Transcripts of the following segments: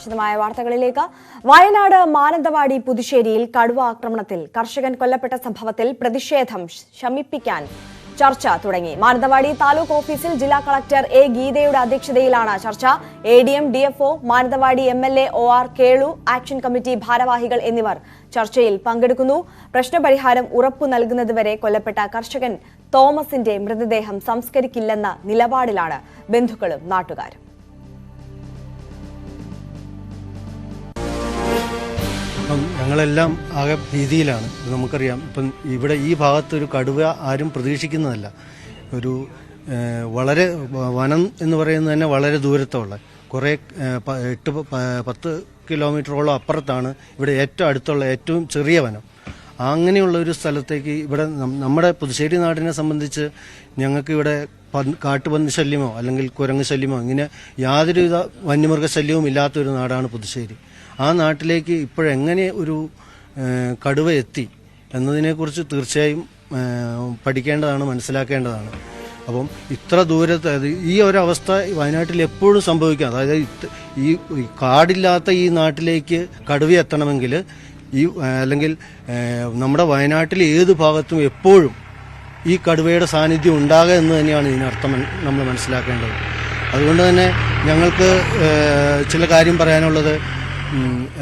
വിശദമായ വാർത്തകളിലേക്ക്. വയനാട് മാനന്തവാടി പുതുശ്ശേരിയിൽ കടുവ ആക്രമണത്തിൽ കർഷകൻ കൊല്ലപ്പെട്ട സംഭവത്തിൽ പ്രതിഷേധം ശമിപ്പിക്കാൻ ചർച്ച തുടങ്ങി. മാനന്തവാടി താലൂക്ക് ഓഫീസിൽ ജില്ലാ കളക്ടർ എ ഗീതയുടെ അധ്യക്ഷതയിലാണ് ചർച്ച. A D M D F O Mananthavady M L A O R Kelu action committee ഭാരവാഹികൾ എന്നിവർ ചർച്ചയിൽ പങ്കെടുക്കുന്നു. പ്രശ്നപരിഹാരം ഉറപ്പു നൽകുന്നതുവരെ കൊല്ലപ്പെട്ട കർഷകൻ തോമസിന്റെ മൃതദേഹം സംസ്കരിക്കില്ലെന്ന നിലപാടിലാണ് ബന്ധുക്കളും നാട്ടുകാരും. ഞങ്ങളെല്ലാം ആകെ ഭീതിയിലാണ്. നമുക്കറിയാം. ഇപ്പം ഇവിടെ ഈ ഭാഗത്ത് ഒരു കടുവ ആരും പ്രതീക്ഷിക്കുന്നതല്ല. ഒരു വളരെ വനം എന്ന് പറയുന്നത് തന്നെ വളരെ ദൂരത്തുള്ള കുറേ എട്ട് പത്ത് കിലോമീറ്ററോളം അപ്പുറത്താണ് ഇവിടെ ഏറ്റവും അടുത്തുള്ള ഏറ്റവും ചെറിയ വനം. അങ്ങനെയുള്ള ഒരു സ്ഥലത്തേക്ക് ഇവിടെ നമ്മുടെ പുതുശ്ശേരി നാടിനെ സംബന്ധിച്ച് ഞങ്ങൾക്ക് ഇവിടെ കാട്ടുപന്നി ശല്യമോ അല്ലെങ്കിൽ കുരങ്ങ് ശല്യമോ ഇങ്ങനെ യാതൊരുവിധ വന്യമൃഗ ശല്യവും ഇല്ലാത്തൊരു നാടാണ് പുതുശ്ശേരി. ആ നാട്ടിലേക്ക് ഇപ്പോഴെങ്ങനെ ഒരു കടുവ എത്തി എന്നതിനെക്കുറിച്ച് തീർച്ചയായും പഠിക്കേണ്ടതാണ് മനസ്സിലാക്കേണ്ടതാണ്. അപ്പം ഇത്ര ദൂരത്ത് ഈ ഒരവസ്ഥ വയനാട്ടിൽ എപ്പോഴും സംഭവിക്കാം. അതായത് ഈ കാടില്ലാത്ത ഈ നാട്ടിലേക്ക് കടുവ എത്തണമെങ്കിൽ ഈ അല്ലെങ്കിൽ നമ്മുടെ വയനാട്ടിലെ ഏത് ഭാഗത്തും എപ്പോഴും ഈ കടുവയുടെ സാന്നിധ്യം ഉണ്ടാകുക എന്ന് തന്നെയാണ് ഇതിനർത്ഥം നമ്മൾ മനസ്സിലാക്കേണ്ടത്. അതുകൊണ്ട് തന്നെ ഞങ്ങൾക്ക് ചില കാര്യം പറയാനുള്ളത്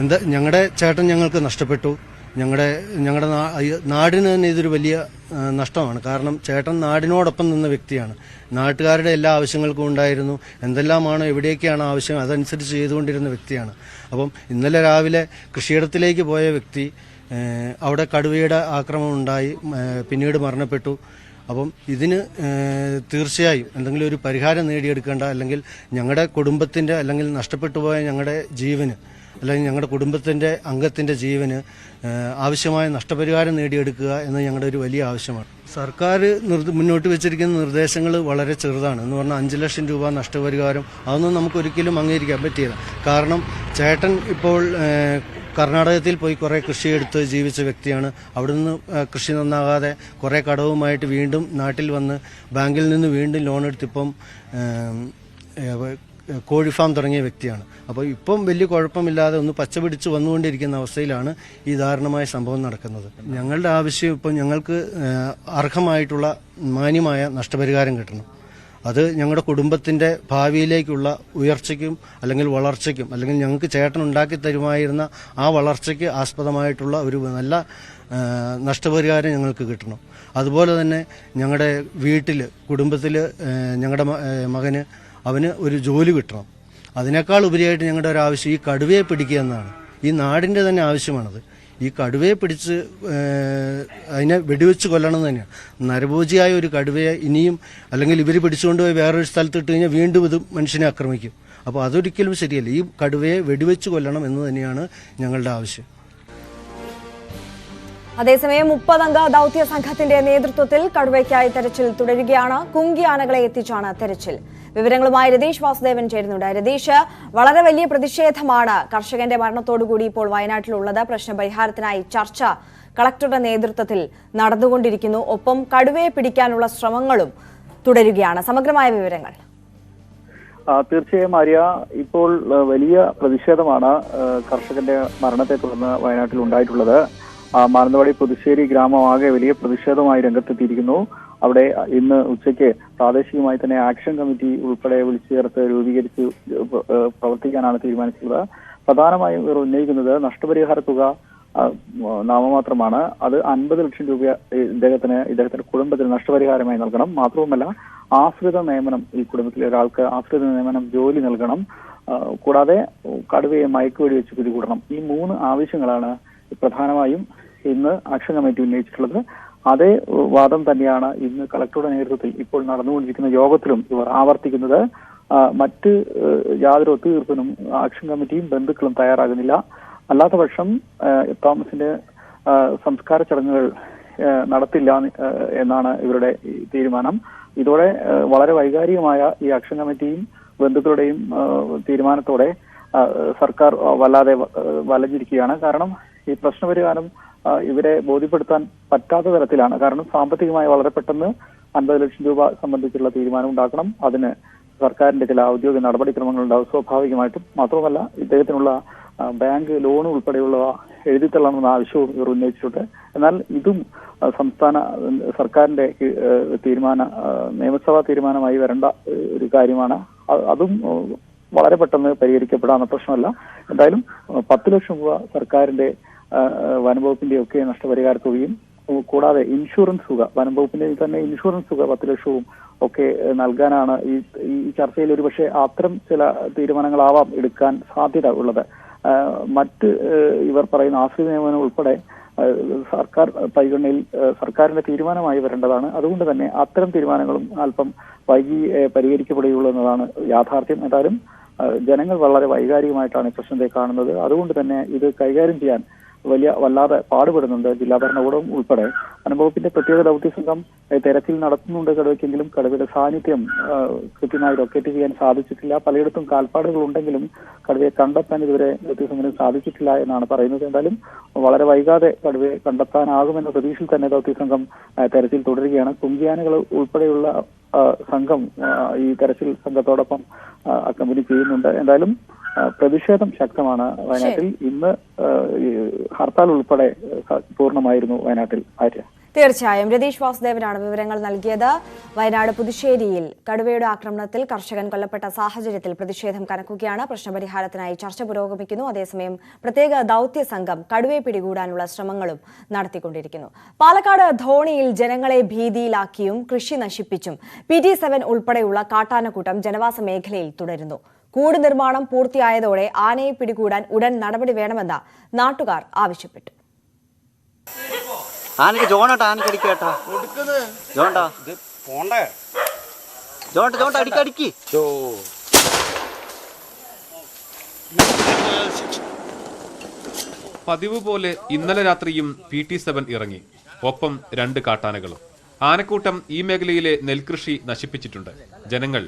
എന്താ ഞങ്ങളുടെ ചേട്ടൻ ഞങ്ങൾക്ക് നഷ്ടപ്പെട്ടു. ഞങ്ങളുടെ ഞങ്ങളുടെ നാടിന് തന്നെ ഇതൊരു വലിയ നഷ്ടമാണ്. കാരണം ചേട്ടൻ നാടിനോടൊപ്പം നിന്ന വ്യക്തിയാണ്. നാട്ടുകാരുടെ എല്ലാ ആവശ്യങ്ങൾക്കും ഉണ്ടായിരുന്നു. എന്തെല്ലാമാണ് എവിടെയൊക്കെയാണ് ആവശ്യം അതനുസരിച്ച് ചെയ്തുകൊണ്ടിരുന്ന വ്യക്തിയാണ്. അപ്പം ഇന്നലെ രാവിലെ കൃഷിയിടത്തിലേക്ക് പോയ വ്യക്തി അവിടെ കടുവയുടെ ആക്രമണം ഉണ്ടായി പിന്നീട് മരണപ്പെട്ടു. അപ്പം ഇതിന് തീർച്ചയായും എന്തെങ്കിലും ഒരു പരിഹാരം നേടിയെടുക്കേണ്ട അല്ലെങ്കിൽ ഞങ്ങളുടെ കുടുംബത്തിന്റെ അല്ലെങ്കിൽ നഷ്ടപ്പെട്ടു പോയ ഞങ്ങളുടെ ജീവന് അല്ലെങ്കിൽ ഞങ്ങളുടെ കുടുംബത്തിന്റെ അംഗത്തിന്റെ ജീവന് ആവശ്യമായ നഷ്ടപരിഹാരം നേടിയെടുക്കുക എന്നത് ഞങ്ങളുടെ ഒരു വലിയ ആവശ്യമാണ്. സർക്കാർ മുന്നോട്ട് വെച്ചിരിക്കുന്ന നിർദ്ദേശങ്ങൾ വളരെ ചെറുതാണ്. എന്ന് പറഞ്ഞാൽ അഞ്ച് ലക്ഷം രൂപ നഷ്ടപരിഹാരം അതൊന്നും നമുക്ക് ഒരിക്കലും അംഗീകരിക്കാൻ പറ്റിയില്ല. കാരണം ചേട്ടൻ ഇപ്പോൾ കർണാടകത്തിൽ പോയി കുറേ കൃഷിയെടുത്ത് ജീവിച്ച വ്യക്തിയാണ്. അവിടുന്ന് കൃഷി നന്നാകാതെ കുറേ കടവുമായിട്ട് വീണ്ടും നാട്ടിൽ വന്ന് ബാങ്കിൽ നിന്ന് വീണ്ടും ലോൺ എടുത്തിപ്പം കോഴി ഫാം തുടങ്ങിയ വ്യക്തിയാണ്. അപ്പോൾ ഇപ്പം വലിയ കുഴപ്പമില്ലാതെ ഒന്ന് പച്ച പിടിച്ച് വന്നുകൊണ്ടിരിക്കുന്ന അവസ്ഥയിലാണ് ഈ ദാരുണമായ സംഭവം നടക്കുന്നത്. ഞങ്ങളുടെ ആവശ്യം ഇപ്പം ഞങ്ങൾക്ക് അർഹമായിട്ടുള്ള മാന്യമായ നഷ്ടപരിഹാരം കിട്ടണം. അത് ഞങ്ങളുടെ കുടുംബത്തിന്റെ ഭാവിയിലേക്കുള്ള ഉയർച്ചയ്ക്കും അല്ലെങ്കിൽ വളർച്ചയ്ക്കും അല്ലെങ്കിൽ ഞങ്ങൾക്ക് ചേട്ടൻ ഉണ്ടാക്കി തരുമായിരുന്ന ആ വളർച്ചയ്ക്ക് ആസ്പദമായിട്ടുള്ള ഒരു നല്ല നഷ്ടപരിഹാരം ഞങ്ങൾക്ക് കിട്ടണം. അതുപോലെ തന്നെ ഞങ്ങളുടെ വീട്ടിൽ കുടുംബത്തിൽ ഞങ്ങളുടെ മകന് അവന് ഒരു ജോലി കിട്ടണം. അതിനേക്കാൾ ഉപരിയായിട്ട് ഞങ്ങളുടെ ഒരു ആവശ്യം ഈ കടുവയെ പിടിക്കുക എന്നാണ്. ഈ നാടിന്റെ തന്നെ ആവശ്യമാണത്. ഈ കടുവയെ പിടിച്ച് അതിനെ വെടിവെച്ച് കൊല്ലണം തന്നെയാണ്. നരഭോജിയായ ഒരു കടുവയെ ഇനിയും അല്ലെങ്കിൽ ഇവർ പിടിച്ചുകൊണ്ടുപോയി വേറൊരു സ്ഥലത്ത് ഇട്ട് കഴിഞ്ഞാൽ വീണ്ടും ഇത് മനുഷ്യനെ ആക്രമിക്കും. അപ്പോൾ അതൊരിക്കലും ശരിയല്ല. ഈ കടുവയെ വെടിവെച്ച് കൊല്ലണം എന്ന് തന്നെയാണ് ഞങ്ങളുടെ ആവശ്യം. അതേസമയം മുപ്പതംഗ ദൗത്യ സംഘത്തിന്റെ നേതൃത്വത്തിൽ കടുവയ്ക്കായി തെരച്ചിൽ തുടരുകയാണ്. കുങ്കിയാനകളെ എത്തിച്ചാണ് തെരച്ചിൽ. വിവരങ്ങളുമായി രതീഷ് വാസുദേവൻ ചേരുന്നുണ്ട്. രതീഷ് വളരെ വലിയ പ്രതിഷേധമാണ് കർഷകന്റെ മരണത്തോടുകൂടി ഇപ്പോൾ വയനാട്ടിലുള്ളത്. പ്രശ്നപരിഹാരത്തിനായി ചർച്ച കളക്ടറുടെ നേതൃത്വത്തിൽ നടന്നുകൊണ്ടിരിക്കുന്നു. ഒപ്പം കടുവയെ പിടിക്കാനുള്ള ശ്രമങ്ങളും തുടരുകയാണ്. സമഗ്രമായ വിവരങ്ങൾ. തീർച്ചയായും ആര്യ ഇപ്പോൾ വലിയ പ്രതിഷേധമാണ് കർഷകന്റെ മരണത്തെ തുടർന്ന് വയനാട്ടിൽ ഉണ്ടായിട്ടുള്ളത്. മാനന്തവാടി പുതുശ്ശേരി ഗ്രാമമാകെ വലിയ പ്രതിഷേധമായി രംഗത്തെത്തിയിരിക്കുന്നു. അവിടെ ഇന്ന് ഉച്ചയ്ക്ക് പ്രാദേശികമായി തന്നെ ആക്ഷൻ കമ്മിറ്റി ഉൾപ്പെടെ വിളിച്ചു ചേർത്ത് രൂപീകരിച്ച് പ്രവർത്തിക്കാനാണ് തീരുമാനിച്ചിട്ടുള്ളത്. പ്രധാനമായും ഇവർ ഉന്നയിക്കുന്നത് നഷ്ടപരിഹാര തുക നാമമാത്രമാണ്. അത് അൻപത് ലക്ഷം രൂപ ഇദ്ദേഹത്തിന് ഇദ്ദേഹത്തിന്റെ കുടുംബത്തിന് നഷ്ടപരിഹാരമായി നൽകണം. മാത്രവുമല്ല ആശ്രിത നിയമനം ഈ കുടുംബത്തിലെ ഒരാൾക്ക് ആശ്രിത നിയമനം ജോലി നൽകണം. കൂടാതെ കടുവയെ മയക്കുവെടി വെച്ച് പിടികൂടണം ഈ മൂന്ന് ആവശ്യങ്ങളാണ് പ്രധാനമായും ഇന്ന് ആക്ഷൻ കമ്മിറ്റി ഉന്നയിച്ചിട്ടുള്ളത്. അതേ വാദം തന്നെയാണ് ഇന്ന് കളക്ടറുടെ നേതൃത്വത്തിൽ ഇപ്പോൾ നടന്നുകൊണ്ടിരിക്കുന്ന യോഗത്തിലും ഇവർ ആവർത്തിക്കുന്നത്. മറ്റ് യാതൊരു ഒത്തുതീർപ്പിനും ആക്ഷൻ കമ്മിറ്റിയും ബന്ധുക്കളും തയ്യാറാകുന്നില്ല. അല്ലാത്ത പക്ഷം തോമസിന്റെ സംസ്കാര ചടങ്ങുകൾ നടത്തില്ല എന്നാണ് ഇവരുടെ തീരുമാനം. ഇതോടെ വളരെ വൈകാരികമായ ഈ ആക്ഷൻ കമ്മിറ്റിയും ബന്ധുക്കളുടെയും തീരുമാനത്തോടെ സർക്കാർ വല്ലാതെ വലഞ്ഞിരിക്കുകയാണ്. കാരണം ഈ പ്രശ്നപരിഹാരം ഇവരെ ബോധ്യപ്പെടുത്താൻ പറ്റാത്ത തരത്തിലാണ്. കാരണം സാമ്പത്തികമായി വളരെ പെട്ടെന്ന് അൻപത് ലക്ഷം രൂപ സംബന്ധിച്ചുള്ള തീരുമാനം ഉണ്ടാക്കണം. അതിന് സർക്കാരിന്റെ ചില ഔദ്യോഗിക നടപടിക്രമങ്ങൾ ഉണ്ടാവും. സ്വാഭാവികമായിട്ടും മാത്രമല്ല ഇദ്ദേഹത്തിനുള്ള ബാങ്ക് ലോൺ ഉൾപ്പെടെയുള്ള എഴുതിത്തള്ളണമെന്ന ആവശ്യവും ഇവർ ഉന്നയിച്ചിട്ടുണ്ട്. എന്നാൽ ഇതും സംസ്ഥാന സർക്കാരിന്റെ തീരുമാന നിയമസഭാ തീരുമാനമായി വരേണ്ട ഒരു കാര്യമാണ്. അതും വളരെ പെട്ടെന്ന് പരിഹരിക്കപ്പെടാവുന്ന പ്രശ്നമല്ല. എന്തായാലും പത്ത് ലക്ഷം രൂപ സർക്കാരിന്റെ വനംവകുപ്പിന്റെ ഒക്കെ നഷ്ടപരിഹാര തുകയും കൂടാതെ ഇൻഷുറൻസ് തുക വനംവകുപ്പിന്റെ തന്നെ ഇൻഷുറൻസ് തുക പത്ത് ലക്ഷവും ഒക്കെ നൽകാനാണ് ഈ ഈ ചർച്ചയിൽ ഒരുപക്ഷെ അത്തരം ചില തീരുമാനങ്ങളാവാം എടുക്കാൻ സാധ്യത ഉള്ളത്. മറ്റ് ഇവർ പറയുന്ന ആശ്രിത നിയമനം ഉൾപ്പെടെ സർക്കാർ പരിഗണനയിൽ സർക്കാരിന്റെ തീരുമാനമായി വരേണ്ടതാണ്. അതുകൊണ്ട് തന്നെ അത്തരം തീരുമാനങ്ങളും അല്പം വൈകി പരിഹരിക്കപ്പെടുകയുള്ളൂ എന്നതാണ് യാഥാർത്ഥ്യം. എന്തായാലും ജനങ്ങൾ വളരെ വൈകാരികമായിട്ടാണ് പ്രശ്നത്തെ കാണുന്നത്. അതുകൊണ്ട് തന്നെ ഇത് കൈകാര്യം ചെയ്യാൻ വലിയ വല്ലാതെ പാടുപെടുന്നുണ്ട് ജില്ലാ ഭരണകൂടം ഉൾപ്പെടെ. വനംവകുപ്പിന്റെ പ്രത്യേക ദൗത്യ സംഘം തെരച്ചിൽ നടത്തുന്നുണ്ട് കടുവയ്ക്കെങ്കിലും കടുവയുടെ സാന്നിധ്യം കൃത്യമായി ലൊക്കേറ്റ് ചെയ്യാൻ സാധിച്ചിട്ടില്ല. പലയിടത്തും കാൽപ്പാടുകൾ ഉണ്ടെങ്കിലും കടുവയെ കണ്ടെത്താൻ ഇതുവരെ ദൗത്യ സംഘത്തിന് സാധിച്ചിട്ടില്ല എന്നാണ് പറയുന്നത്. എന്തായാലും വളരെ വൈകാതെ കടുവയെ കണ്ടെത്താനാകുമെന്ന പ്രതീക്ഷയിൽ തന്നെ ദൗത്യ സംഘം തെരച്ചിൽ തുടരുകയാണ്. കുങ്കിയാനകൾ ഉൾപ്പെടെയുള്ള സംഘം ഈ തെരച്ചിൽ സംഘത്തോടൊപ്പം അക്കമ്പനി ചെയ്യുന്നുണ്ട്. എന്തായാലും പ്രതിഷേധം ശക്തമാണ് വയനാട്ടിൽ. ഇന്ന് ഹർത്താൽ ഉൾപ്പെടെ പൂർണമായിരുന്നു വയനാട്ടിൽ ആര്യ. തീർച്ചയായും. രതീഷ് വാസുദേവനാണ് വിവരങ്ങൾ നൽകിയത്. വയനാട് പുതുശ്ശേരിയിൽ കടുവയുടെ ആക്രമണത്തിൽ കർഷകൻ കൊല്ലപ്പെട്ട സാഹചര്യത്തിൽ പ്രതിഷേധം കനക്കുകയാണ്. പ്രശ്നപരിഹാരത്തിനായി ചർച്ച പുരോഗമിക്കുന്നു. അതേസമയം പ്രത്യേക ദൌത്യ സംഘം കടുവയെ പിടികൂടാനുള്ള ശ്രമങ്ങളും നടത്തിക്കൊണ്ടിരിക്കുന്നു. പാലക്കാട് ധോണിയിൽ ജനങ്ങളെ ഭീതിയിലാക്കിയും കൃഷി നശിപ്പിച്ചും പി ടി സെവൻ ഉൾപ്പെടെയുള്ള കാട്ടാനക്കൂട്ടം ജനവാസ മേഖലയിൽ തുടരുന്നു. കൂട് നിർമ്മാണം പൂർത്തിയായതോടെ ആനയെ പിടികൂടാൻ ഉടൻ നടപടി വേണമെന്ന് നാട്ടുകാർ ആവശ്യപ്പെട്ടു. ആനക്ക് ജോണട്ടാ ആനക്ക് അടിക്കട്ടാ ജോണ്ടാ പോണ്ടേ ജോണ്ട ജോണ്ട അടിക്ക അടിക്ക്. പതിവ് പോലെ ഇന്നലെ രാത്രിയും പി ടി സെവൻ ഇറങ്ങി. ഒപ്പം രണ്ട് കാട്ടാനകളും. ആനക്കൂട്ടം ഈ മേഖലയിലെ നെൽകൃഷി നശിപ്പിച്ചിട്ടുണ്ട്. ജനങ്ങൾ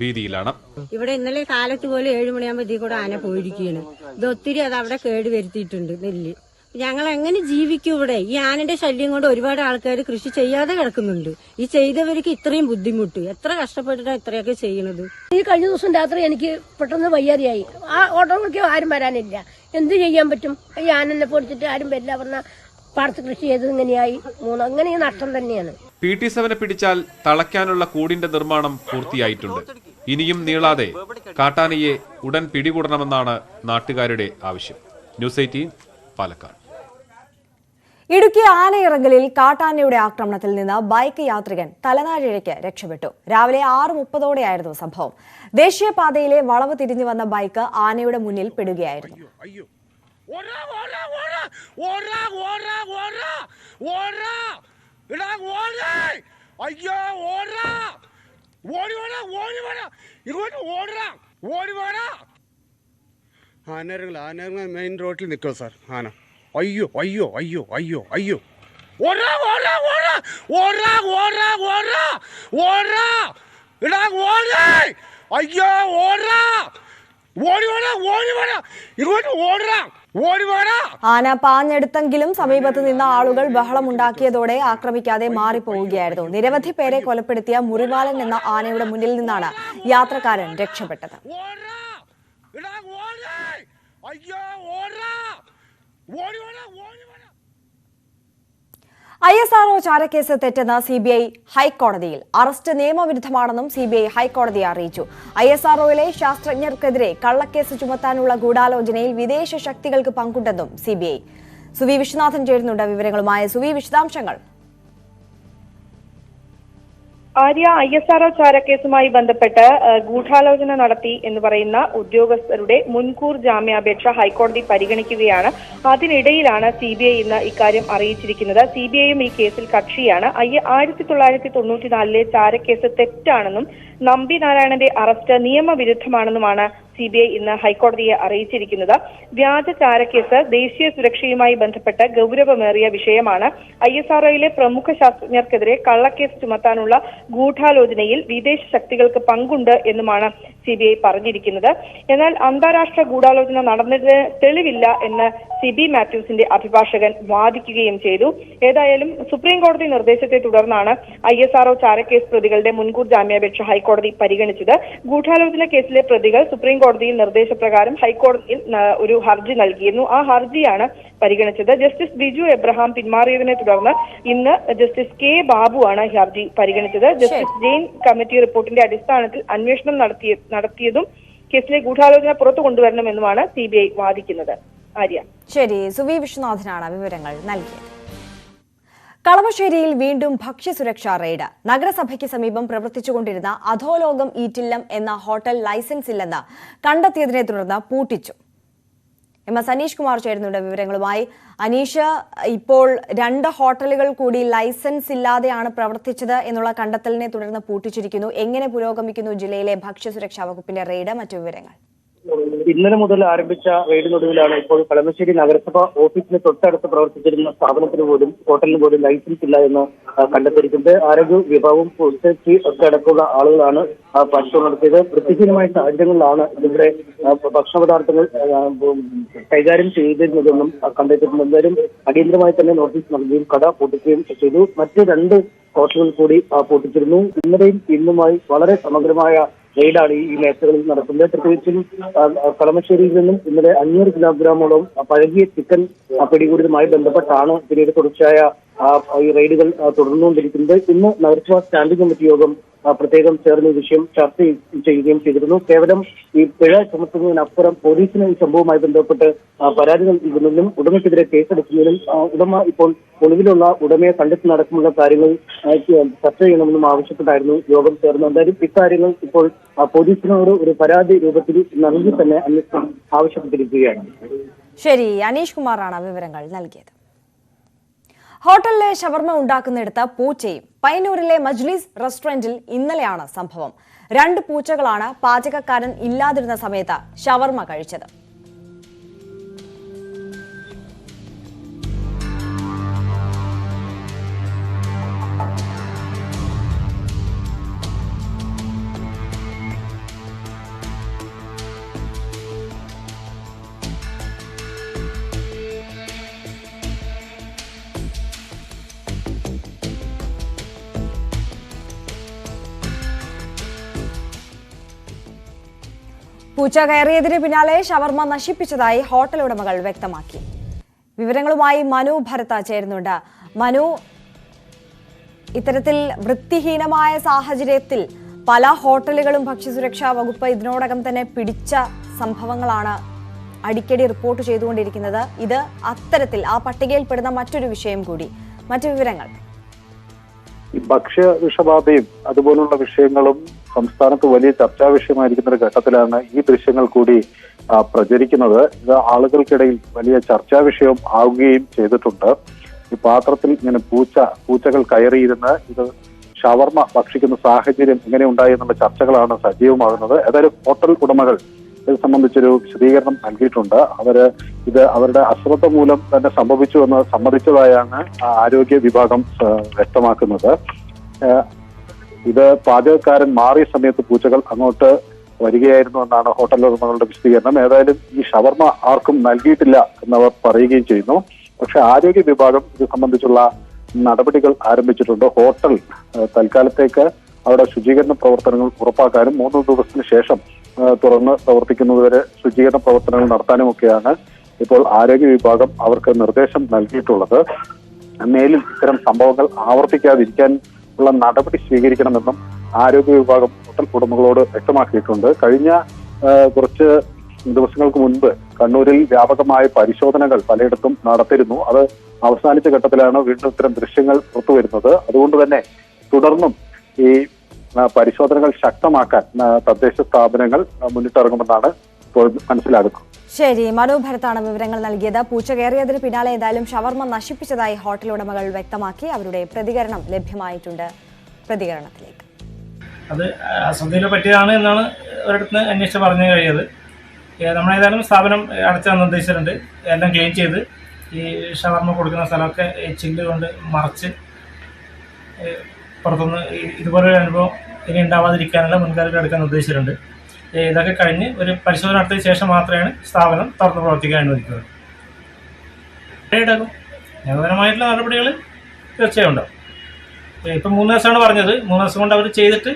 ഭീതിയിലാണ്. ഇവിടെ ഇന്നലെ കാലത്ത് പോലും ഏഴു മണിയാകുമ്പോൾ ഇതിൽ കൂടെ ആന പോയിരിക്കുകയാണ്. ഇത് ഒത്തിരി അത് അവിടെ കേട് വരുത്തിയിട്ടുണ്ട് നെല്ല്. ഞങ്ങൾ എങ്ങനെ ജീവിക്കും ഇവിടെ? ഈ ആനന്റെ ശല്യം കൊണ്ട് ഒരുപാട് ആൾക്കാർ കൃഷി ചെയ്യാതെ കിടക്കുന്നുണ്ട്. ഈ ചെയ്തവർക്ക് ഇത്രയും ബുദ്ധിമുട്ട്. എത്ര കഷ്ടപ്പെട്ടിട്ടാണ് ഇത്രയൊക്കെ ചെയ്യണത്? ഈ കഴിഞ്ഞ ദിവസം രാത്രി എനിക്ക് പെട്ടെന്ന് വയ്യാതെയായി. ആ ഓട്ടോറിക്ക് ആരും വരാനില്ല. എന്ത് ചെയ്യാൻ പറ്റും? ഈ ആനനെ പൊടിച്ചിട്ട് ആരും വരില്ല. പറഞ്ഞ പാടത്ത് കൃഷി ചെയ്തത് ഇങ്ങനെയായി. മൂന്ന് അങ്ങനെ നഷ്ടം തന്നെയാണ്. പി ടി സെവനെ പിടിച്ചാൽ തളയ്ക്കാനുള്ള കൂടിന്റെ നിർമ്മാണം പൂർത്തിയായിട്ടുണ്ട്. ഇനിയും നീളാതെ കാട്ടാനയെ ഉടൻ പിടികൂടണമെന്നാണ് നാട്ടുകാരുടെ ആവശ്യം. News Eighteen Palakkad. ഇടുക്കി ആനയിറങ്കലിൽ കാട്ടാനയുടെ ആക്രമണത്തിൽ നിന്ന് ബൈക്ക് യാത്രികൻ തലനാരിഴയ്ക്ക് രക്ഷപ്പെട്ടു. രാവിലെ ആറ് മുപ്പതോടെയായിരുന്നു സംഭവം. ദേശീയപാതയിലെ വളവ് തിരിഞ്ഞു വന്ന ബൈക്ക് ആനയുടെ മുന്നിൽ പെടുകയായിരുന്നു. അയ്യോ ഓടാ ഓടാ ഓടാ ഓടാ ഓടാ ഓടാ ഓടാ ഇടാ ഓടേ അയ്യോ ഓടാ ഓടി വേടാ ഓടി വേടാ ഇങ്ങോട്ട് ഓടാ ഓടി വേടാ ആനരങ്ങൾ ആനരങ്ങൾ മെയിൻ റോഡിൽ നിൽക്കുക സാർ ആന അയ്യോ അയ്യോ അയ്യോ അയ്യോ അയ്യോ ഓടാ ഓടാ ഓടാ ഓടാ ഓടാ ഓടാ ഓടാ ഇടാ ഓടേ അയ്യോ ഓടാ ഓടി വേടാ ഓടി വേടാ ഇങ്ങോട്ട് ഓടാ ഓടി വേടാ ആന പാഞ്ഞെടുത്തെങ്കിലും സമീപത്ത് നിന്ന ആളുകൾ ബഹളമുണ്ടാക്കിയതോടെ ആക്രമിക്കാതെ മാറിപ്പോവുകയായിരുന്നു. നിരവധി പേരെ കൊലപ്പെടുത്തിയ മുറിവാലൻ എന്ന ആനയുടെ മുന്നിൽ നിന്നാണ് യാത്രക്കാരൻ രക്ഷപ്പെട്ടത്. അയ്യോ ഓടാ ഐ എസ് ആർഒ ചാരക്കേസ് തെറ്റെന്ന് സി ബി ഐ ഹൈക്കോടതിയിൽ. അറസ്റ്റ് നിയമവിരുദ്ധമാണെന്നും സി ബി ഐ ഹൈക്കോടതിയെ അറിയിച്ചു. ഐ എസ് ആർഒയിലെ ശാസ്ത്രജ്ഞർക്കെതിരെ കള്ളക്കേസ് ചുമത്താനുള്ള ഗൂഢാലോചനയിൽ വിദേശ ശക്തികൾക്ക് പങ്കുണ്ടെന്നും C B I. Suvi Viswanathan ചേരുന്നുണ്ട് വിവരങ്ങളുമായ. സുവി വിശദാംശങ്ങൾ ആര്യ ഐ എസ് ആർ ചാരക്കേസുമായി ബന്ധപ്പെട്ട് ഗൂഢാലോചന നടത്തി എന്ന് പറയുന്ന ഉദ്യോഗസ്ഥരുടെ മുൻകൂർ ജാമ്യാപേക്ഷ ഹൈക്കോടതി പരിഗണിക്കുകയാണ്. അതിനിടയിലാണ് സി ബി ഐ ഇന്ന് ഇക്കാര്യം അറിയിച്ചിരിക്കുന്നത്. സി ബി ഐയും ഈ കേസിൽ കക്ഷിയാണ്. ആയിരത്തി തൊള്ളായിരത്തി തൊണ്ണൂറ്റിനാലിലെ ചാരക്കേസ് തെറ്റാണെന്നും നമ്പി നാരായണന്റെ അറസ്റ്റ് നിയമവിരുദ്ധമാണെന്നുമാണ് സി ബി ഐ ഇന്ന് ഹൈക്കോടതിയെ അറിയിച്ചിരിക്കുന്നത്. വ്യാജ ചാരക്കേസ് ദേശീയ സുരക്ഷയുമായി ബന്ധപ്പെട്ട് ഗൗരവമേറിയ വിഷയമാണ്. ഐ എസ് ആർഒയിലെ പ്രമുഖ ശാസ്ത്രജ്ഞർക്കെതിരെ കള്ളക്കേസ് ചുമത്താനുള്ള ഗൂഢാലോചനയിൽ വിദേശ ശക്തികൾക്ക് പങ്കുണ്ട് എന്നുമാണ് സി ബി ഐ പറഞ്ഞിരിക്കുന്നത്. എന്നാൽ അന്താരാഷ്ട്ര ഗൂഢാലോചന നടന്നതിന് തെളിവില്ല എന്ന് സിബി മാത്യൂസിന്റെ അഭിഭാഷകൻ വാദിക്കുകയും ചെയ്തു. ഏതായാലും സുപ്രീം കോടതി നിർദ്ദേശത്തെ തുടർന്നാണ് ഐ എസ് ആർഒ ചാരക്കേസ് പ്രതികളുടെ മുൻകൂർ ജാമ്യാപേക്ഷ ഹൈക്കോടതി ഹൈക്കോടതി പരിഗണിച്ചത്. ഗൂഢാലോചന കേസിലെ പ്രതികൾ സുപ്രീം കോടതിയിൽ നിർദ്ദേശപ്രകാരം ഹൈക്കോടതിയിൽ ഒരു ഹർജി നൽകിയിരുന്നു. ആ ഹർജിയാണ് പരിഗണിച്ചത്. ജസ്റ്റിസ് ബിജു എബ്രഹാം പിന്മാറിയതിനെ തുടർന്ന് ഇന്ന് ജസ്റ്റിസ് കെ ബാബുവാണ് ഈ ഹർജി പരിഗണിച്ചത്. ജസ്റ്റിസ് ജെയിൻ കമ്മിറ്റി റിപ്പോർട്ടിന്റെ അടിസ്ഥാനത്തിൽ അന്വേഷണം നടത്തിയ നടത്തിയതും കേസിലെ ഗൂഢാലോചന പുറത്തു കൊണ്ടുവരണമെന്നുമാണ് സി ബി ഐ വാദിക്കുന്നത്. ആര്യ. ശരി. സുവി വിശ്വനാഥനാണ് വിവരങ്ങൾ നൽകിയത്. കളമശ്ശേരിയിൽ വീണ്ടും ഭക്ഷ്യസുരക്ഷാ റെയ്ഡ്. നഗരസഭയ്ക്ക് സമീപം പ്രവർത്തിച്ചുകൊണ്ടിരുന്ന അധോലോകം ഈറ്റില്ലം എന്ന ഹോട്ടൽ ലൈസൻസ് ഇല്ലെന്ന് കണ്ടെത്തിയതിനെ തുടർന്ന് പൂട്ടിച്ചു. എം എസ് അനീഷ് കുമാർ ചേരുന്നുണ്ട് വിവരങ്ങളുമായി. അനീഷ് ഇപ്പോൾ രണ്ട് ഹോട്ടലുകൾ കൂടി ലൈസൻസ് ഇല്ലാതെയാണ് പ്രവർത്തിച്ചത് എന്നുള്ള കണ്ടെത്തലിനെ തുടർന്ന് പൂട്ടിച്ചിരിക്കുന്നു. എങ്ങനെ പുരോഗമിക്കുന്നു ജില്ലയിലെ ഭക്ഷ്യസുരക്ഷാ വകുപ്പിന്റെ റെയ്ഡ്? മറ്റു വിവരങ്ങൾ. ഇന്നലെ മുതൽ ആരംഭിച്ച റെയ്ഡിനൊടുവിലാണ് ഇപ്പോൾ കളമശ്ശേരി നഗരസഭ ഓഫീസിന് തൊട്ടടുത്ത് പ്രവർത്തിച്ചിരുന്ന സ്ഥാപനത്തിന് പോലും ഹോട്ടലിന് പോലും ലൈസൻസ് ഇല്ല എന്ന് കണ്ടെത്തിയിരിക്കുന്നത്. ആരോഗ്യ വിഭാഗവും സേഫ്റ്റി ഒക്കെ അടക്കമുള്ള ആളുകളാണ് പരിശോധന നടത്തിയത്. വൃത്തിഹീനമായ സാഹചര്യങ്ങളിലാണ് ഇവിടെ ഭക്ഷണ പദാർത്ഥങ്ങൾ കൈകാര്യം ചെയ്തിരുന്നതെന്നും കണ്ടെത്തിയിട്ടുണ്ടെന്നും അടിയന്തരമായി തന്നെ നോട്ടീസ് നൽകുകയും കട പൊട്ടിക്കുകയും ചെയ്തു. മറ്റ് രണ്ട് ഹോട്ടലുകൾ കൂടി പൂട്ടിച്ചിരുന്നു. ഇന്നലെയും ഇന്നുമായി വളരെ സമഗ്രമായ റെയ്ഡാണ് ഈ മേഖലകളിൽ നടക്കുന്നത്. പ്രത്യേകിച്ചും കളമശ്ശേരിയിൽ നിന്നും ഇന്നലെ അഞ്ഞൂറ് കിലോഗ്രാമോളം പഴകിയ ചിക്കൻ പിടികൂടിയതുമായി ബന്ധപ്പെട്ടാണ് പിന്നീട് തുടർച്ചയായ ഈ റെയ്ഡുകൾ തുടർന്നുകൊണ്ടിരിക്കുന്നത്. ഇന്ന് നഗരസഭാ സ്റ്റാൻഡിംഗ് കമ്മിറ്റി യോഗം പ്രത്യേകം ചേർന്ന് വിഷയം ചർച്ച ചെയ്യുകയും ചെയ്തിരുന്നു. കേവലം ഈ പിഴ ചുമത്തുന്നതിനപ്പുറം പോലീസിന് ഈ സംഭവവുമായി ബന്ധപ്പെട്ട് പരാതികൾ പരാതി നൽകുന്നതിനും ഉടമയ്ക്കെതിരെ കേസെടുക്കുന്നതിനും ഉടമ ഇപ്പോൾ ഒളിവിലുള്ള ഉടമയെ കണ്ടെത്തി നടക്കുന്ന കാര്യങ്ങൾ ചർച്ച ചെയ്യണമെന്നും ആവശ്യപ്പെട്ടായിരുന്നു യോഗം ചേർന്നത്. എന്തായാലും ഇക്കാര്യങ്ങൾ ഇപ്പോൾ പോലീസിനോട് ഒരു പരാതി രൂപത്തിൽ നൽകി തന്നെ അന്വേഷണം ആവശ്യപ്പെട്ടിരിക്കുകയാണ്. ശരി അനീഷ് കുമാറാണ് വിവരങ്ങൾ നൽകിയത്. ഹോട്ടലിലെ ഷവർമ ഉണ്ടാക്കുന്നിടത്ത് പൂച്ചയും പയ്യന്നൂരിലെ മജ്ലീസ് റെസ്റ്റോറന്റിൽ ഇന്നലെയാണ് സംഭവം. രണ്ട് പൂച്ചകളാണ് പാചകക്കാരൻ ഇല്ലാതിരുന്ന സമയത്ത് ഷവർമ കഴിച്ചത്. പൂച്ച കയറിയതിന് പിന്നാലെ ഷവർമ നശിപ്പിച്ചതായി ഹോട്ടൽ ഉടമകൾ വ്യക്തമാക്കി. വിവരങ്ങളുമായി മനു ഭരത ചേരുന്നുണ്ട്. മനു ഇത്തരത്തിൽ വൃത്തിഹീനമായ സാഹചര്യത്തിൽ പല ഹോട്ടലുകളും ഭക്ഷ്യസുരക്ഷാ വകുപ്പ് ഇതിനോടകം തന്നെ പിടിച്ച സംഭവങ്ങളാണ് അടിക്കടി റിപ്പോർട്ട് ചെയ്തുകൊണ്ടിരിക്കുന്നത്. ഇത് അത്തരത്തിൽ ആ പട്ടികയിൽപ്പെടുന്ന മറ്റൊരു വിഷയം കൂടി. മറ്റു വിവരങ്ങൾ. ഈ ഭക്ഷ്യ വിഷബാധയും അതുപോലുള്ള വിഷയങ്ങളും സംസ്ഥാനത്ത് വലിയ ചർച്ചാ വിഷയമായിരിക്കുന്ന ഒരു ഘട്ടത്തിലാണ് ഈ ദൃശ്യങ്ങൾ കൂടി പ്രചരിക്കുന്നത്. ഇത് ആളുകൾക്കിടയിൽ വലിയ ചർച്ചാ വിഷയം ആവുകയും ചെയ്തിട്ടുണ്ട്. ഈ പാത്രത്തിൽ ഇങ്ങനെ പൂച്ച പൂച്ചകൾ കയറിയിരുന്ന് ഇത് ഷവർമ ഭക്ഷിക്കുന്ന സാഹചര്യം എങ്ങനെ ഉണ്ടായി എന്നുള്ള ചർച്ചകളാണ് സജീവമാകുന്നത്. ഏതായാലും ഹോട്ടൽ ഉടമകൾ ഇത് സംബന്ധിച്ചൊരു വിശദീകരണം നൽകിയിട്ടുണ്ട്. അവർ ഇത് അവരുടെ അശ്രദ്ധ മൂലം തന്നെ സംഭവിച്ചു എന്ന് സമ്മതിച്ചതായാണ് ആരോഗ്യ വിഭാഗം വ്യക്തമാക്കുന്നത്. ഇത് പാചകക്കാരൻ മാറിയ സമയത്ത് പൂച്ചകൾ അങ്ങോട്ട് വരികയായിരുന്നു എന്നാണ് ഹോട്ടൽ ഉടമകളുടെ വിശദീകരണം. ഏതായാലും ഈ ഷവർമ ആർക്കും നൽകിയിട്ടില്ല എന്നവർ പറയുകയും ചെയ്യുന്നു. പക്ഷെ ആരോഗ്യ വിഭാഗം ഇത് സംബന്ധിച്ചുള്ള നടപടികൾ ആരംഭിച്ചിട്ടുണ്ട്. ഹോട്ടൽ തൽക്കാലത്തേക്ക് അവിടെ ശുചീകരണ പ്രവർത്തനങ്ങൾ ഉറപ്പാക്കാനും മൂന്ന് ദിവസത്തിന് ശേഷം തുറന്ന് പ്രവർത്തിക്കുന്നതുവരെ ശുചീകരണ പ്രവർത്തനങ്ങൾ നടത്താനുമൊക്കെയാണ് ഇപ്പോൾ ആരോഗ്യ വിഭാഗം അവർക്ക് നിർദ്ദേശം നൽകിയിട്ടുള്ളത്. മേലിൽ ഇത്തരം സംഭവങ്ങൾ ആവർത്തിക്കാതിരിക്കാൻ ഉള്ള നടപടി സ്വീകരിക്കണമെന്നും ആരോഗ്യ വിഭാഗം ഹോട്ടൽ ഉടമകളോട് വ്യക്തമാക്കിയിട്ടുണ്ട്. കഴിഞ്ഞ കുറച്ച് ദിവസങ്ങൾക്ക് മുൻപ് കണ്ണൂരിൽ വ്യാപകമായ പരിശോധനകൾ പലയിടത്തും നടത്തിയിരുന്നു. അത് അവസാനിച്ച ഘട്ടത്തിലാണ് വീണ്ടും ഇത്തരം ദൃശ്യങ്ങൾ പുറത്തു വരുന്നത് അതുകൊണ്ട് തന്നെ തുടർന്നും ഈ പരിശോധനകൾ ശക്തമാക്കാൻ തദ്ദേശ സ്ഥാപനങ്ങൾ മുന്നിട്ടിറങ്ങുമെന്നാണ് ഇപ്പോൾ മനസ്സിലാകുന്നത്. ശരി മനു ഭരത്താണ് വിവരങ്ങൾ നൽകിയത്. പൂച്ച കയറിയതിന് പിന്നാലെ ഏതായാലും ഷവർമ നശിപ്പിച്ചതായി ഹോട്ടൽ ഉടമകൾ വ്യക്തമാക്കി. അവരുടെ പ്രതികരണം ലഭ്യമായിട്ടുണ്ട്. പ്രതികരണത്തിലേക്ക്. അത് അശ്രദ്ധയിൽ പറ്റിയതാണ് എന്നാണ് ഒരിടത്ത് അന്വേഷിച്ച് പറഞ്ഞു കഴിയത് നമ്മളേതായാലും സ്ഥാപനം അടച്ചാൽ നിർദ്ദേശിച്ചിട്ടുണ്ട്. എല്ലാം ക്ലീൻ ചെയ്ത് ഈ ഷവർമ കൊടുക്കുന്ന സ്ഥലമൊക്കെ ചില്ല് കൊണ്ട് മറച്ച് പുറത്തുനിന്ന് ഇതുപോലൊരു അനുഭവം ഇനി ഉണ്ടാവാതിരിക്കാനുള്ള മുൻകരുതൽ എടുക്കാൻ നിർദ്ദേശിച്ചിട്ടുണ്ട്. ഇതൊക്കെ കഴിഞ്ഞ് ഒരു പരിശോധന നടത്തിയ ശേഷം മാത്രമാണ് സ്ഥാപനം തുറന്ന് പ്രവർത്തിക്കാൻ അനുവദിക്കുന്നത്. ഉണ്ടാകും നിയമപരമായിട്ടുള്ള നടപടികൾ തീർച്ചയായും ഉണ്ടാവും. ഇപ്പം മൂന്ന് ദിവസമാണ് പറഞ്ഞത്. മൂന്ന് ദിവസം കൊണ്ട് അവർ ചെയ്തിട്ട്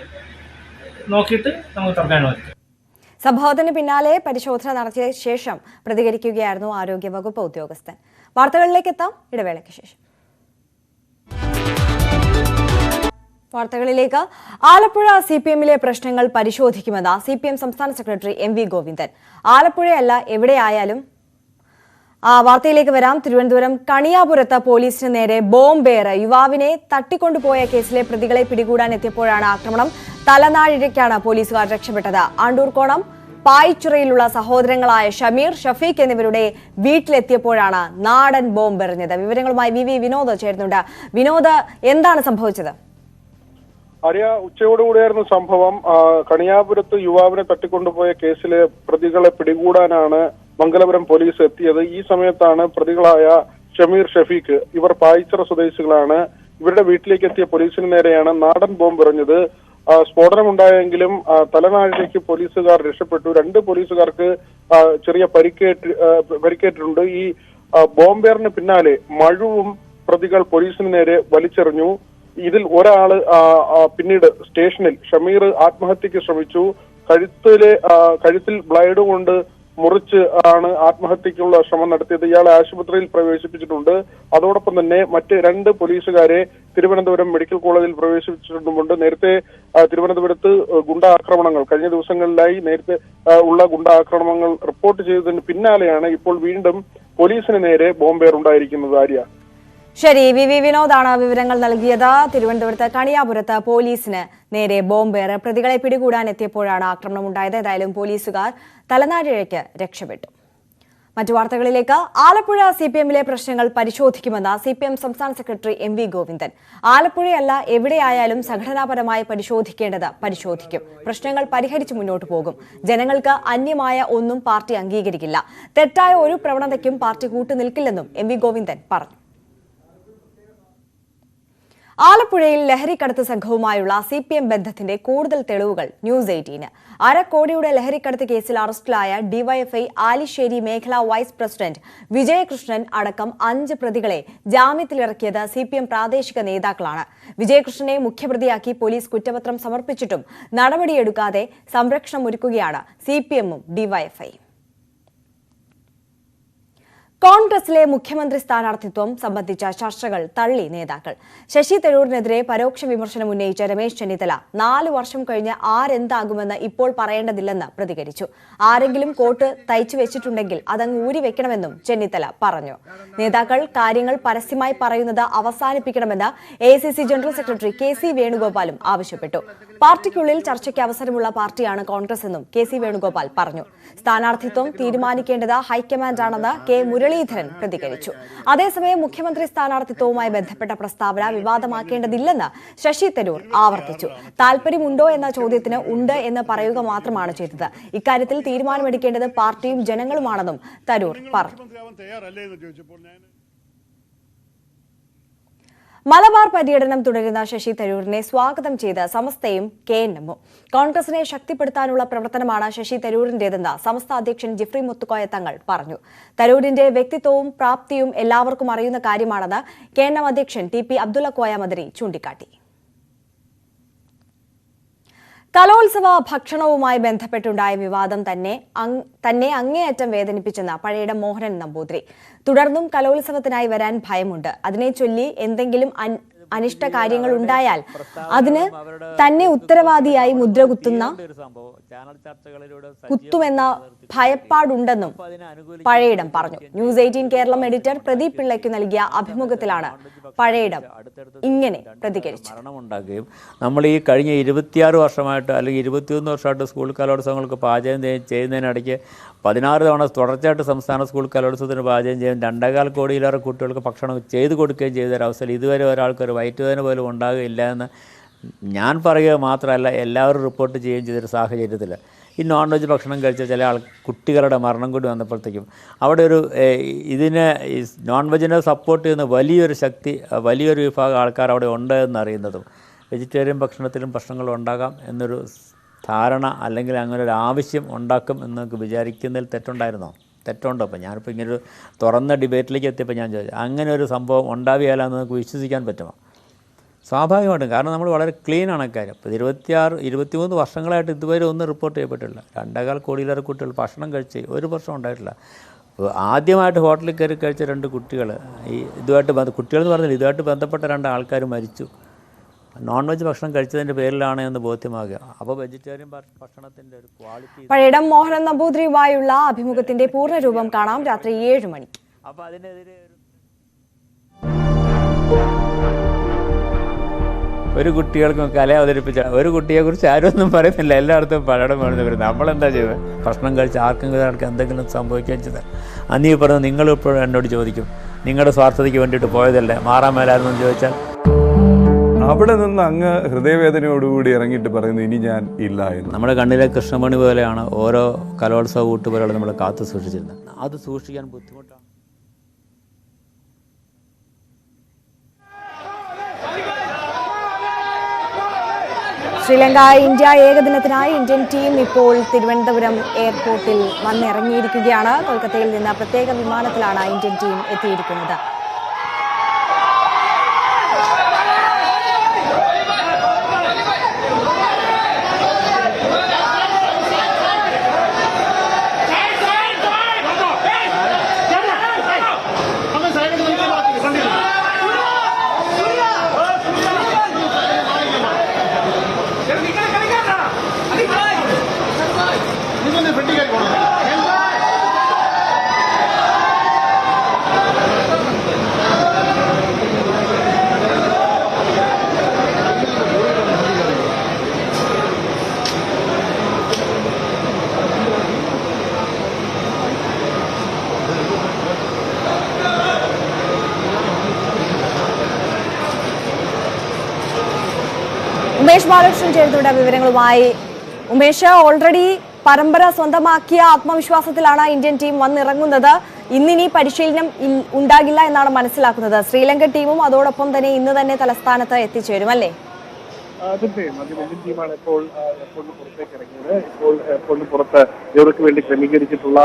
നോക്കിയിട്ട് നമുക്ക് തുറക്കാൻ അനുവദിക്കാം. സംഭവത്തിന് പിന്നാലെ പരിശോധന നടത്തിയ ശേഷം പ്രതികരിക്കുകയായിരുന്നു ആരോഗ്യവകുപ്പ് ഉദ്യോഗസ്ഥൻ. വാർത്തകളിലേക്ക് എത്താം. ഇടവേളയ്ക്ക് ശേഷം. വാർത്തകളിലേക്ക്. ആലപ്പുഴ സി പി എമ്മിലെ പ്രശ്നങ്ങൾ പരിശോധിക്കുമെന്ന് സി പി എം സംസ്ഥാന സെക്രട്ടറി എം വി ഗോവിന്ദൻ. ആലപ്പുഴയല്ല എവിടെയായാലും. ആ വാർത്തയിലേക്ക് വരാം. തിരുവനന്തപുരം കണിയാപുരത്ത് പോലീസിന് നേരെ ബോംബേറ് യുവാവിനെ തട്ടിക്കൊണ്ടുപോയ കേസിലെ പ്രതികളെ പിടികൂടാൻ എത്തിയപ്പോഴാണ് ആക്രമണം. തലനാഴിഴയ്ക്കാണ് പോലീസുകാർ രക്ഷപ്പെട്ടത്. ആണ്ടൂർക്കോണം പായിച്ചുറയിലുള്ള സഹോദരങ്ങളായ ഷമീർ ഷഫീഖ് എന്നിവരുടെ വീട്ടിലെത്തിയപ്പോഴാണ് നാടൻ ബോംബെറിഞ്ഞത്. വിവരങ്ങളുമായി വി വി വിനോദ് ചേരുന്നുണ്ട്. വിനോദ് എന്താണ് സംഭവിച്ചത്? ആര്യ ഉച്ചയോടുകൂടിയായിരുന്നു സംഭവം. കണിയാപുരത്ത് യുവാവിനെ തട്ടിക്കൊണ്ടുപോയ കേസിലെ പ്രതികളെ പിടികൂടാനാണ് മംഗലപുരം പോലീസ് എത്തിയത്. ഈ സമയത്താണ് പ്രതികളായ ഷമീർ ഷഫീഖ് ഇവർ പായിച്ചിറ സ്വദേശികളാണ്. ഇവരുടെ വീട്ടിലേക്ക് എത്തിയ പോലീസിന് നേരെയാണ് നാടൻ ബോംബ് എറിഞ്ഞത്. സ്ഫോടനമുണ്ടായെങ്കിലും തലനാഴിലേക്ക് പോലീസുകാർ രക്ഷപ്പെട്ടു. രണ്ട് പോലീസുകാർക്ക് ചെറിയ പരിക്കേറ്റ് പരിക്കേറ്റിട്ടുണ്ട്. ഈ ബോംബേറിന് പിന്നാലെ മഴുവും പ്രതികൾ പോലീസിന് നേരെ വലിച്ചെറിഞ്ഞു. ഇതിൽ ഒരാൾ പിന്നീട് സ്റ്റേഷനിൽ ഷമീർ ആത്മഹത്യക്ക് ശ്രമിച്ചു. കഴുത്തിലെ കഴുത്തിൽ ബ്ലൈഡ് കൊണ്ട് മുറിച്ച് ആണ് ആത്മഹത്യക്കുള്ള ശ്രമം നടത്തിയത്. ഇയാളെ ആശുപത്രിയിൽ പ്രവേശിപ്പിച്ചിട്ടുണ്ട്. അതോടൊപ്പം തന്നെ മറ്റ് രണ്ട് പോലീസുകാരെ തിരുവനന്തപുരം മെഡിക്കൽ കോളേജിൽ പ്രവേശിപ്പിച്ചിട്ടുമുണ്ട്. നേരത്തെ തിരുവനന്തപുരത്ത് ഗുണ്ട ആക്രമണങ്ങൾ കഴിഞ്ഞ ദിവസങ്ങളിലായി നേരത്തെ ഉള്ള ഗുണ്ട ആക്രമണങ്ങൾ റിപ്പോർട്ട് ചെയ്തതിന് പിന്നാലെയാണ് ഇപ്പോൾ വീണ്ടും പോലീസിന് നേരെ ബോംബേർ ഉണ്ടായിരിക്കുന്നത് ആര്യ. ശരി വി വി വിനോദാണ് വിവരങ്ങൾ നൽകിയത്. തിരുവനന്തപുരത്ത് കണിയാപുരത്ത് പോലീസിന് നേരെ ബോംബേറ് പ്രതികളെ പിടികൂടാൻ എത്തിയപ്പോഴാണ് ആക്രമണം ഉണ്ടായത് ഏതായാലും പോലീസുകാർ തലനാരിഴയ്ക്ക് രക്ഷപ്പെട്ടു. മറ്റു വാർത്തകളിലേക്ക്. ആലപ്പുഴ സി പി എമ്മിലെ പ്രശ്നങ്ങൾ പരിശോധിക്കുമെന്ന് സി പി എം സംസ്ഥാന സെക്രട്ടറി എം വി ഗോവിന്ദൻ. ആലപ്പുഴയല്ല എവിടെയായാലും സംഘടനാപരമായി പരിശോധിക്കേണ്ടത് പരിശോധിക്കും. പ്രശ്നങ്ങൾ പരിഹരിച്ച് മുന്നോട്ട് പോകും. ജനങ്ങൾക്ക് അന്യമായ ഒന്നും പാർട്ടി അംഗീകരിക്കില്ല. തെറ്റായ ഒരു പ്രവണതയ്ക്കും പാർട്ടി കൂട്ടുനിൽക്കില്ലെന്നും എം വി ഗോവിന്ദൻ പറഞ്ഞു. ആലപ്പുഴയിൽ ലഹരിക്കടത്ത് സംഘവുമായുള്ള സി പി എം ബന്ധത്തിന്റെ കൂടുതൽ തെളിവുകൾ ന്യൂസ് എയ്റ്റീന്. അരക്കോടിയുടെ ലഹരിക്കടത്ത് കേസിൽ അറസ്റ്റിലായ ഡിവൈഎഫ്ഐ ആലിശ്ശേരി മേഖലാ വൈസ് പ്രസിഡന്റ് വിജയകൃഷ്ണൻ അടക്കം അഞ്ച് പ്രതികളെ ജാമ്യത്തിലിറക്കിയത് സി പി എം പ്രാദേശിക നേതാക്കളാണ്. വിജയകൃഷ്ണനെ മുഖ്യപ്രതിയാക്കി പോലീസ് കുറ്റപത്രം സമർപ്പിച്ചിട്ടും നടപടിയെടുക്കാതെ സംരക്ഷണമൊരുക്കുകയാണ് സി പി എമ്മും ഡിവൈഎഫ്ഐയും. കോൺഗ്രസിലെ മുഖ്യമന്ത്രി സ്ഥാനാർത്ഥിത്വം സംബന്ധിച്ച ചർച്ചകൾ തള്ളി നേതാക്കൾ. ശശി തരൂരിനെതിരെ പരോക്ഷ വിമർശനം ഉന്നയിച്ച രമേശ് ചെന്നിത്തല നാലു വർഷം കഴിഞ്ഞ് ആരെന്താകുമെന്ന് ഇപ്പോൾ പറയേണ്ടതില്ലെന്ന് പ്രതികരിച്ചു. ആരെങ്കിലും കോട്ട് തയ്ച്ചു വെച്ചിട്ടുണ്ടെങ്കിൽ അതങ്ങ് ഊരി വെക്കണമെന്നും ചെന്നിത്തല പറഞ്ഞു. നേതാക്കൾ കാര്യങ്ങൾ പരസ്യമായി പറയുന്നത് അവസാനിപ്പിക്കണമെന്ന് A general secretary K C വേണുഗോപാലും ആവശ്യപ്പെട്ടു. പാർട്ടിക്കുള്ളിൽ ചർച്ചയ്ക്ക് അവസരമുള്ള പാർട്ടിയാണ് കോൺഗ്രസ് എന്നും കെ സി വേണുഗോപാൽ പറഞ്ഞു. സ്ഥാനാർത്ഥിത്വം തീരുമാനിക്കേണ്ടത് ഹൈക്കമാൻഡാണെന്ന് കെ മുരളീധരൻ പ്രതികരിച്ചു. അതേസമയം മുഖ്യമന്ത്രി സ്ഥാനാർത്ഥിത്വവുമായി ബന്ധപ്പെട്ട പ്രസ്താവന വിവാദമാക്കേണ്ടതില്ലെന്ന് ശശി തരൂർ ആവർത്തിച്ചു. താൽപര്യമുണ്ടോ എന്ന ചോദ്യത്തിന് ഉണ്ട് എന്ന് പറയുക മാത്രമാണ് ചെയ്തത്. ഇക്കാര്യത്തിൽ തീരുമാനമെടുക്കേണ്ടത് പാർട്ടിയും ജനങ്ങളുമാണെന്നും തരൂർ പറഞ്ഞു. മലബാർ പര്യടനം തുടരുന്ന ശശി തരൂരിനെ സ്വാഗതം ചെയ്ത സമസ്തയും കെ എൻ എമ്മും. കോൺഗ്രസിനെ ശക്തിപ്പെടുത്താനുള്ള പ്രവർത്തനമാണ് ശശി തരൂരിന്റേതെന്ന് സമസ്ത അധ്യക്ഷൻ ജിഫ്രി മുത്തുക്കോയ തങ്ങൾ പറഞ്ഞു. തരൂരിന്റെ വ്യക്തിത്വവും പ്രാപ്തിയും എല്ലാവർക്കും അറിയുന്ന കാര്യമാണെന്ന് കെ എൻ എം അധ്യക്ഷൻ ടി പി അബ്ദുള്ള കോയ മദരി ചൂണ്ടിക്കാട്ടി. കലോത്സവ ഭക്ഷണവുമായി ബന്ധപ്പെട്ടുണ്ടായ വിവാദം തന്നെ തന്നെ അങ്ങേയറ്റം വേദനിപ്പിച്ചെന്ന് പഴയുടെ മോഹനൻ നമ്പൂതിരി. തുടർന്നും കലോത്സവത്തിനായി വരാൻ ഭയമുണ്ട്. അതിനെ ചൊല്ലി എന്തെങ്കിലും അനിഷ്ട കാര്യങ്ങൾ ഉണ്ടായാൽ അതിന് തന്നെ ഉത്തരവാദിയായി മുദ്ര കുത്തുന്ന കുത്തുമെന്ന ഭയപ്പാടുണ്ടെന്നും പഴയിടം പറഞ്ഞു. News Eighteen Keralam editor Pradeep പിള്ളയ്ക്ക് നൽകിയ അഭിമുഖത്തിലാണ് പഴയിടം ഇങ്ങനെ പ്രതികരിച്ചു നമ്മൾ ഈ കഴിഞ്ഞ ഇരുപത്തിയാറ് വർഷമായിട്ട് അല്ലെങ്കിൽ ഇരുപത്തിയൊന്ന് വർഷമായിട്ട് സ്കൂൾ കലോത്സവങ്ങൾക്ക് പാചകം ചെയ്യ- ചെയ്യുന്നതിനിടയ്ക്ക് പതിനാറ് തവണ തുടർച്ചയായിട്ട് സംസ്ഥാന സ്കൂൾ കലോത്സവത്തിന് പാചകം ചെയ്യും രണ്ടേകാൽ കോടിയിലേറെ കുട്ടികൾക്ക് ഭക്ഷണം ചെയ്ത് കൊടുക്കുകയും ചെയ്ത ഒരവസ്ഥയിൽ ഇതുവരെ ഒരാൾക്ക് ഒരു വയറ്റുവേദന പോലും ഉണ്ടാകുകയില്ല എന്ന് ഞാൻ പറയുക മാത്രമല്ല എല്ലാവരും റിപ്പോർട്ട് ചെയ്യുകയും ചെയ്തൊരു സാഹചര്യത്തിൽ. ഈ നോൺ വെജ് ഭക്ഷണം കഴിച്ച ചില ആൾ കുട്ടികളുടെ മരണം കൂടി വന്നപ്പോഴത്തേക്കും അവിടെ ഒരു ഇതിനെ നോൺ വെജിനെ സപ്പോർട്ട് ചെയ്യുന്ന വലിയൊരു ശക്തി വലിയൊരു വിഭാഗം ആൾക്കാർ അവിടെ ഉണ്ട് എന്നറിയുന്നതും. വെജിറ്റേറിയൻ ഭക്ഷണത്തിലും പ്രശ്നങ്ങൾ ഉണ്ടാകാം എന്നൊരു ധാരണ അല്ലെങ്കിൽ അങ്ങനെ ഒരു ആവശ്യം ഉണ്ടാക്കും എന്നൊക്കെ വിചാരിക്കുന്നതിൽ തെറ്റുണ്ടായിരുന്നോ? തെറ്റുണ്ടോ അപ്പോൾ ഞാനിപ്പോൾ ഇങ്ങനൊരു തുറന്ന ഡിബേറ്റിലേക്ക് എത്തിയപ്പോൾ ഞാൻ ചോദിച്ചു അങ്ങനെ ഒരു സംഭവം ഉണ്ടാവുകയില്ല നമുക്ക് വിശ്വസിക്കാൻ പറ്റുമോ? സ്വാഭാവികമായിട്ടും. കാരണം നമ്മൾ വളരെ ക്ലീൻ ആണ് കാര്യം. ഇപ്പോൾ ഇരുപത്തിയാറ് ഇരുപത്തിമൂന്ന് വർഷങ്ങളായിട്ട് ഇതുവരെ ഒന്നും റിപ്പോർട്ട് ചെയ്യപ്പെട്ടില്ല രണ്ടേകാൽ കോടിയിലേറെ കുട്ടികൾ ഭക്ഷണം കഴിച്ച് ഒരു പ്രശ്നം ഉണ്ടായിട്ടില്ല. ആദ്യമായിട്ട് ഹോട്ടലിൽ കയറി കഴിച്ച രണ്ട് കുട്ടികൾ ഈ ഇതുമായിട്ട് ബന്ധ കുട്ടികളെന്ന് പറഞ്ഞാൽ ഇതുമായിട്ട് ബന്ധപ്പെട്ട രണ്ട് ആൾക്കാർ മരിച്ചു. നോൺ വെജ് ഭക്ഷണം കഴിച്ചതിന്റെ പേരിലാണ് എന്ന് ബോധ്യമാകുക. അപ്പോൾ വെജിറ്റേറിയൻ ഭക്ഷണത്തിന്റെ ഒരു ക്വാളിറ്റി പഴയടം മോഹനൻ നമ്പൂതിരിയുമായുള്ള അഭിമുഖത്തിന്റെ പൂർണരൂപം കാണാം രാത്രി ഏഴ് മണി. അപ്പോൾ അതിനെതിരെ ഒരു കുട്ടികൾക്കും കല അവതരിപ്പിച്ച ഒരു കുട്ടിയെക്കുറിച്ച് ആരും ഒന്നും പറയുന്നില്ല. എല്ലായിടത്തും പലയിടം വേണമെന്ന് പറയുന്നത് നമ്മളെന്താ ചെയ്തത് ഭക്ഷണം കഴിച്ച് ആർക്കെങ്കിലും ഒരാൾക്ക് എന്തെങ്കിലും സംഭവിക്കുകയും ചെയ്താൽ അന്നീ പറഞ്ഞു നിങ്ങളിപ്പോഴും എന്നോട് ചോദിക്കും. നിങ്ങളുടെ സ്വാർത്ഥതയ്ക്ക് വേണ്ടിയിട്ട് പോയതല്ലേ? മാറാൻ മേലായിരുന്നു എന്ന് ചോദിച്ചാൽ അവിടെ നിന്ന് അങ്ങ് ഹൃദയവേദനയോടുകൂടി ഇറങ്ങിയിട്ട് പറയുന്നു ഇനി ഞാൻ ഇല്ല എന്ന്. നമ്മുടെ കണ്ണിലെ കൃഷ്ണമണി പോലെയാണ് ഓരോ കലോത്സവ കൂട്ടുപോലെ നമ്മൾ കാത്തു സൂക്ഷിച്ചിരുന്നത്. അത് സൂക്ഷിക്കാൻ ബുദ്ധിമുട്ടാണ് ശ്രീലങ്ക ഇന്ത്യ ഏകദിനത്തിനായി ഇന്ത്യൻ ടീം ഇപ്പോൾ തിരുവനന്തപുരം എയർപോർട്ടിൽ വന്നിറങ്ങിയിരിക്കുകയാണ്. കൊൽക്കത്തയിൽ നിന്ന് പ്രത്യേക വിമാനത്തിലാണ് ഇന്ത്യൻ ടീം എത്തിയിരിക്കുന്നത് ഉമേഷ് ബാലകൃഷ്ണൻ ചേരുന്നുണ്ട് വിവരങ്ങളുമായി. ഉമേഷ് ഓൾറെഡി പരമ്പര സ്വന്തമാക്കിയ ആത്മവിശ്വാസത്തിലാണ് ഇന്ത്യൻ ടീം വന്നിറങ്ങുന്നത്. ഇന്നിനി പരിശീലനം ഉണ്ടാകില്ല എന്നാണ് മനസ്സിലാക്കുന്നത്. ശ്രീലങ്കൻ ടീമും അതോടൊപ്പം തന്നെ ഇന്ന് തന്നെ തലസ്ഥാനത്ത് എത്തിച്ചേരും അല്ലേ? ടീമാണ് ഇപ്പോൾ പുറത്തേക്ക് ഇറങ്ങിയത്. ഇപ്പോൾ എയർപോർട്ടിന് പുറത്ത് ഇവർക്ക് വേണ്ടി ക്രമീകരിച്ചിട്ടുള്ള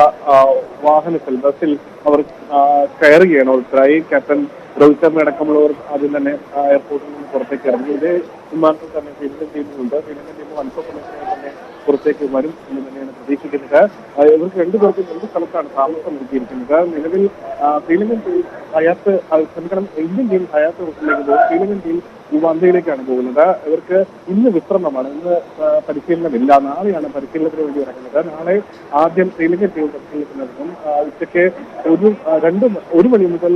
വാഹനത്തിൽ ബസ്സിൽ അവർ കയറുകയാണ്. ഓൾറെഡി ക്യാപ്റ്റൻ രോഹിത് ശർമ്മ അടക്കമുള്ളവർ ആദ്യം തന്നെ എയർപോർട്ടിൽ നിന്ന് പുറത്തേക്ക് ഇറങ്ങി. ഇതേ വിമാനത്തിൽ തന്നെ ശ്രീലങ്കൻ ടീമുണ്ട് ശ്രീലങ്കൻ ടീം അനുഭവപ്പെടുന്ന തന്നെ പുറത്തേക്ക് വരും എന്ന് തന്നെയാണ് പ്രതീക്ഷിക്കുന്നത്. ഇവർക്ക് രണ്ടുപേർക്കും രണ്ട് സ്ഥലത്താണ് താമസം നൽകിയിരിക്കുന്നത് നിലവിൽ ഫിലിമിൻ ടീം ഹയാത്ത് ക്ഷമിക്കണം ഇന്ത്യൻ ടീം ഹയാത്ത് ഹോട്ടലിലേക്ക് പോകും. ഫിലിമിൻ ടീം യുവാന്തയിലേക്കാണ് പോകുന്നത്. ഇവർക്ക് ഇന്ന് വിശ്രമമാണ്. ഇന്ന് പരിശീലനമില്ല. നാളെയാണ് പരിശീലനത്തിന് വേണ്ടി ഇറങ്ങുന്നത്. നാളെ ആദ്യം ശ്രീലങ്കൻ ടീം പരിശീലനത്തിന് ഇറങ്ങും ആ, ഉച്ചയ്ക്ക് ഒരു രണ്ടും ഒരു മണി മുതൽ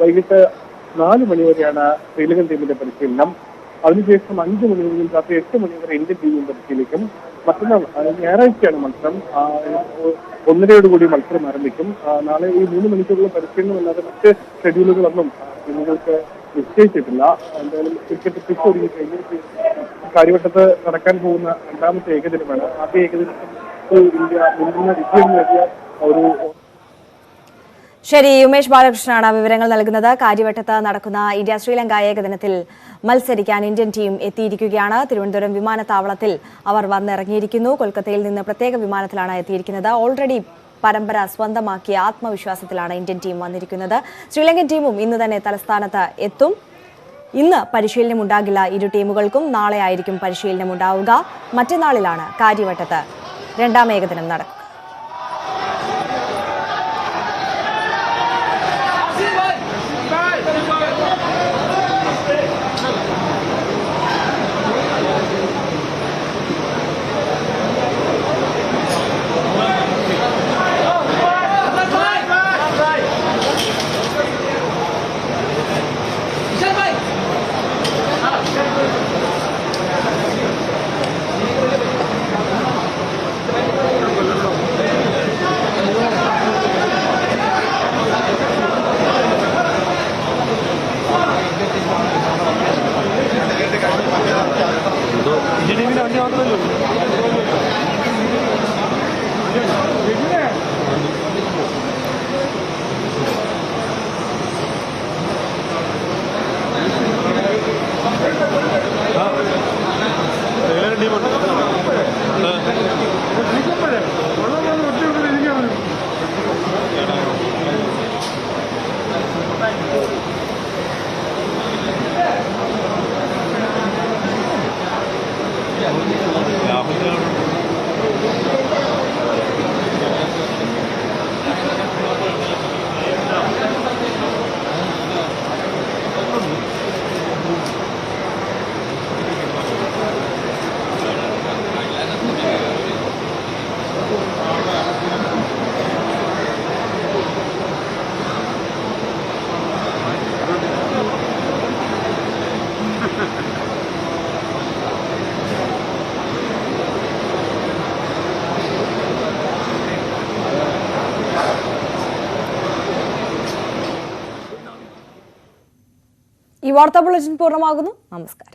വൈകിട്ട് നാല് മണി വരെയാണ് ശ്രീലങ്കൻ ടീമിന്റെ പരിശീലനം. അതിനുശേഷം അഞ്ച് മണി മുതൽ രാത്രി എട്ട് മണി വരെ ഇന്ത്യൻ ടീമും പരിശീലിക്കും മറ്റന്നാൾ ഞായറാഴ്ചയാണ് മത്സരം. ഒന്നരയോടുകൂടി മത്സരം ആരംഭിക്കും. നാളെ ഈ മൂന്ന് മണിക്കൂറുള്ള പരിശീലനം അല്ലാതെ മറ്റ് ഷെഡ്യൂളുകളൊന്നും നിങ്ങൾക്ക് നിശ്ചയിച്ചിട്ടില്ല. എന്തായാലും ക്രിക്കറ്റ് പിച്ച് ഒരുങ്ങി കഴിഞ്ഞ് കാര്യവട്ടത്ത് നടക്കാൻ പോകുന്ന രണ്ടാമത്തെ ഏകദിനമാണ്. ആദ്യ ഏകദിനത്തിൽ ഇന്ത്യ മുൻപിൽ വിജയം നേടിയ ഒരു ശരി ഉമേഷ് ബാലകൃഷ്ണനാണ് വിവരങ്ങൾ നൽകുന്നത്. കാര്യവട്ടത്ത് നടക്കുന്ന ഇന്ത്യ ശ്രീലങ്ക ഏകദിനത്തിൽ മത്സരിക്കാൻ ഇന്ത്യൻ ടീം എത്തിയിരിക്കുകയാണ്. തിരുവനന്തപുരം വിമാനത്താവളത്തിൽ അവർ വന്നിറങ്ങിയിരിക്കുന്നു. കൊൽക്കത്തയിൽ നിന്ന് പ്രത്യേക വിമാനത്തിലാണ് എത്തിയിരിക്കുന്നത്. ഓൾറെഡി പരമ്പര സ്വന്തമാക്കിയ ആത്മവിശ്വാസത്തിലാണ് ഇന്ത്യൻ ടീം വന്നിരിക്കുന്നത്. ശ്രീലങ്കൻ ടീമും ഇന്ന് തന്നെ തലസ്ഥാനത്ത് എത്തും. ഇന്ന് പരിശീലനം ഉണ്ടാകില്ല ഇരു ടീമുകൾക്കും. നാളെ ആയിരിക്കും പരിശീലനം ഉണ്ടാവുക. മറ്റന്നാളിലാണ് കാര്യവട്ടത്ത് രണ്ടാം ഏകദിനം നടക്കുക. വാർത്താ ബുള്ളറ്റിൻ പൂർണമാകുന്നു. നമസ്കാരം.